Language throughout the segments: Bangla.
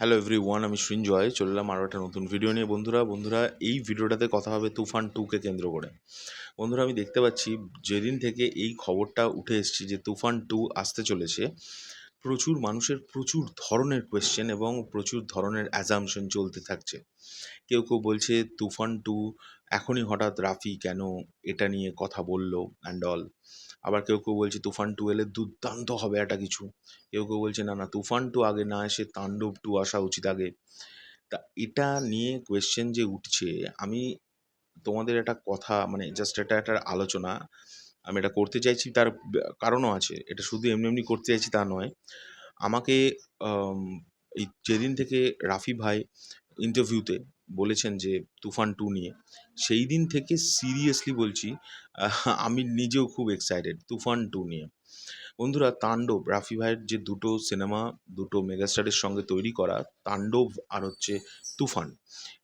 হ্যালো এভরি ওয়ান আমি সৃঞ্জয় চললাম আরও একটা নতুন ভিডিও নিয়ে। বন্ধুরা বন্ধুরা, এই ভিডিওটাতে কথা হবে তুফান টুকে কেন্দ্র করে। বন্ধুরা, আমি দেখতে পাচ্ছি, যেদিন থেকে এই খবরটা উঠে এসেছি যে তুফান টু আসতে চলেছে প্রচুর মানুষের প্রচুর ধরনের কোয়েশ্চেন এবং প্রচুর ধরনের অ্যাজামশন চলতে থাকছে। কেউ কেউ বলছে, তুফান টু এখনই হঠাৎ রাফি কেন এটা নিয়ে কথা বলল অ্যান্ড অল আবার কেউ কেউ বলছে, তুফান টু এলে দুর্দান্ত হবে একটা কিছু। কেউ কেউ বলছে, না না, তুফান টু আগে না এসে তাণ্ডব টু আসা উচিত আগে। তা এটা নিয়ে কোয়েশ্চেন যে উঠছে, আমি তোমাদের একটা কথা মানে জাস্ট এটা একটা আলোচনা আমি এটা করতে চাইছি, তার কারণও আছে। এটা শুধু এমনি এমনি করতে চাইছি তা নয়। আমাকে এই যেদিন থেকে রাফি ভাই ইন্টারভিউতে বলেছেন যে, তুফান টু নিয়ে, সেই দিন থেকে সিরিয়াসলি বলছি আমি নিজেও খুব এক্সাইটেড তুফান টু নিয়ে। বন্ধুরা, তাণ্ডব, রাফি ভাইয়ের যে দুটো সিনেমা দুটো মেগাস্টারের সঙ্গে তৈরি করা তাণ্ডব আর হচ্ছে তুফান,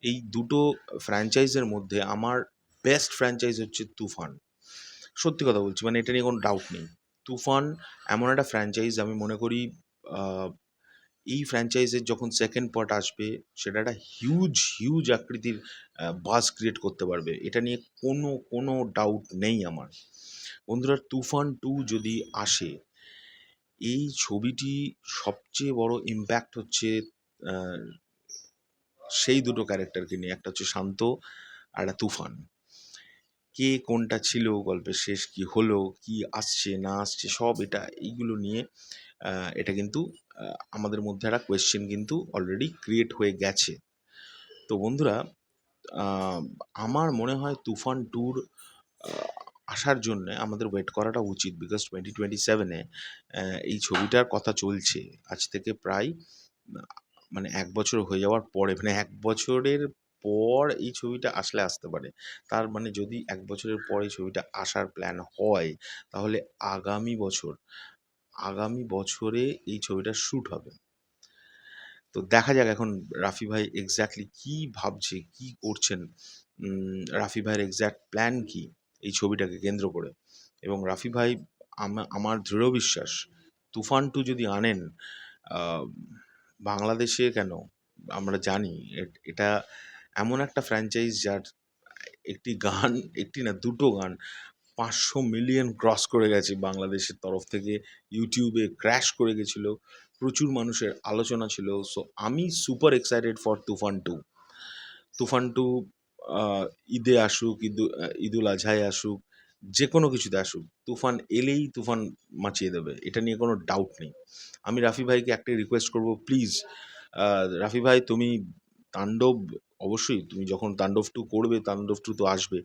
এই দুটো ফ্র্যাঞ্চাইজের মধ্যে আমার বেস্ট ফ্র্যাঞ্চাইজ হচ্ছে তুফান। সত্যি কথা বলছি মানে এটা নিয়ে কোনো ডাউট নেই। তুফান এমন একটা ফ্র্যাঞ্চাইজ আমি মনে করি এই ফ্র্যাঞ্চাইজের যখন সেকেন্ড পার্ট আসবে, সেটা একটা হিউজ হিউজ আকৃতির বাস ক্রিয়েট করতে পারবে। এটা নিয়ে কোনো কোনো ডাউট নেই আমার। বন্ধুরা, তুফান টু যদি আসে, এই ছবিটি সবচেয়ে বড় ইম্প্যাক্ট হচ্ছে সেই দুটো ক্যারেক্টারকে নিয়ে। একটা হচ্ছে শান্ত আর একটা তুফান। কে কোনটা ছিল, গল্পের শেষ কি হলো, কি আসছে, না আসছে, সব এটা, এইগুলো নিয়ে এটা কিন্তু আমাদের মধ্যে একটা কোয়েশ্চেন কিন্তু অলরেডি ক্রিয়েট হয়ে গেছে। তো বন্ধুরা আমার মনে হয় তুফান ট্যুর আসার জন্য আমাদের ওয়েট করাটা উচিত বিকজ টোয়েন্টি টোয়েন্টি সেভেনে এই ছবিটার কথা চলছে। আজ থেকে প্রায় মানে এক বছর হয়ে যাওয়ার পরে মানে এক বছরের পর এই ছবিটা আসলে আসতে পারে। তার মানে যদি এক বছরের পর এই ছবিটা আসার প্ল্যান হয়, তাহলে আগামী বছর, আগামী বছরে এই ছবিটা শ্যুট হবে। তো দেখা যাক এখন রাফি ভাই এক্স্যাক্টলি কী ভাবছে, কী করছেন? রাফি ভাইয়ের এক্স্যাক্ট প্ল্যান কী? এই ছবিটাকে কেন্দ্র করে। এবং রাফি ভাই, আমা- আমার দৃঢ় বিশ্বাস, তুফান টু যদি আনেন বাংলাদেশে কেন? আমরা জানি এটা এমন একটা ফ্র্যাঞ্চাইজ যার একটি গান, একটি না, দুটো গান পাঁচশো মিলিয়ন ক্রস করে গেছে বাংলাদেশের তরফ থেকে, ইউটিউবে ক্র্যাশ করে গেছিল, প্রচুর মানুষের আলোচনা ছিল। সো আমি super excited for Toofan two Toofan two ঈদে আসুক, ঈদু, ঈদুল আজহায় আসুক যে কোনো কিছুতে আসুক, তুফান এলেই তুফান মাচিয়ে দেবে, এটা নিয়ে কোনো ডাউট নেই। আমি রাফি ভাইকে একটাই রিকোয়েস্ট করব প্লিজ রাফি ভাই, তুমি তাণ্ডব অবশ্যই তুমি যখন তাণ্ডব টু করবে, তাণ্ডব টু তো আসবে।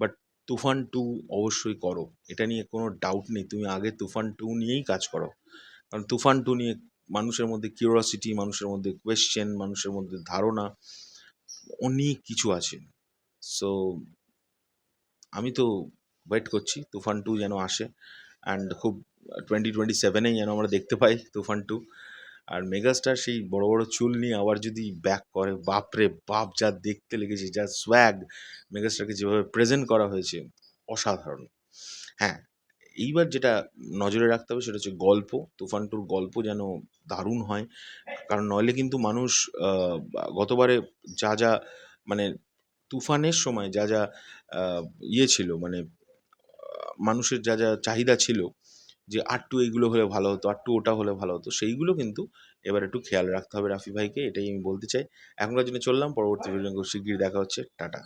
বাট তুফান টু অবশ্যই করো। এটা নিয়ে কোনো ডাউট নেই। তুমি আগে তুফান টু নিয়েই কাজ করো। কারণ তুফান টু নিয়ে মানুষের মধ্যে কিউরিয়াসিটি মানুষের মধ্যে কোয়েশ্চেন মানুষের মধ্যে ধারণা অনেক কিছু আছে। সো আমি তো ওয়েট করছি তুফান টু যেন আসে। অ্যান্ড খুব টোয়েন্টি টোয়েন্টি সেভেনেই যেন আমরা দেখতে পাই তুফান টু আর মেগাস্টার সেই বড় বড় চুল নিয়ে আবার যদি ব্যাক করে, বাপরে বাপ, যা দেখতে লেগেছে, যা সোয়াগ মেগাস্টারকে যেভাবে প্রেজেন্ট করা হয়েছে, অসাধারণ। হ্যাঁ এইবার যেটা নজরে রাখতে হবে সেটা হচ্ছে গল্প, তুফান টুর গল্প যেন দারুণ হয়। কারণ নইলে কিন্তু মানুষ গতবারে যা যা মানে তুফানের সময় যা যা ইয়ে ছিল মানে মানুষের যা যা চাহিদা ছিল যে আটটু এইগুলো হলে ভালো হতো আটটু ওটা হলে ভালো হতো। সেইগুলো কিন্তু এবার একটু খেয়াল রাখতে হবে রাফি ভাইকে, এটাই আমি বলতে চাই। এখনকার জন্য চললাম, পরবর্তী ভিডিও শিগগিরই দেখা হচ্ছে। টাটা।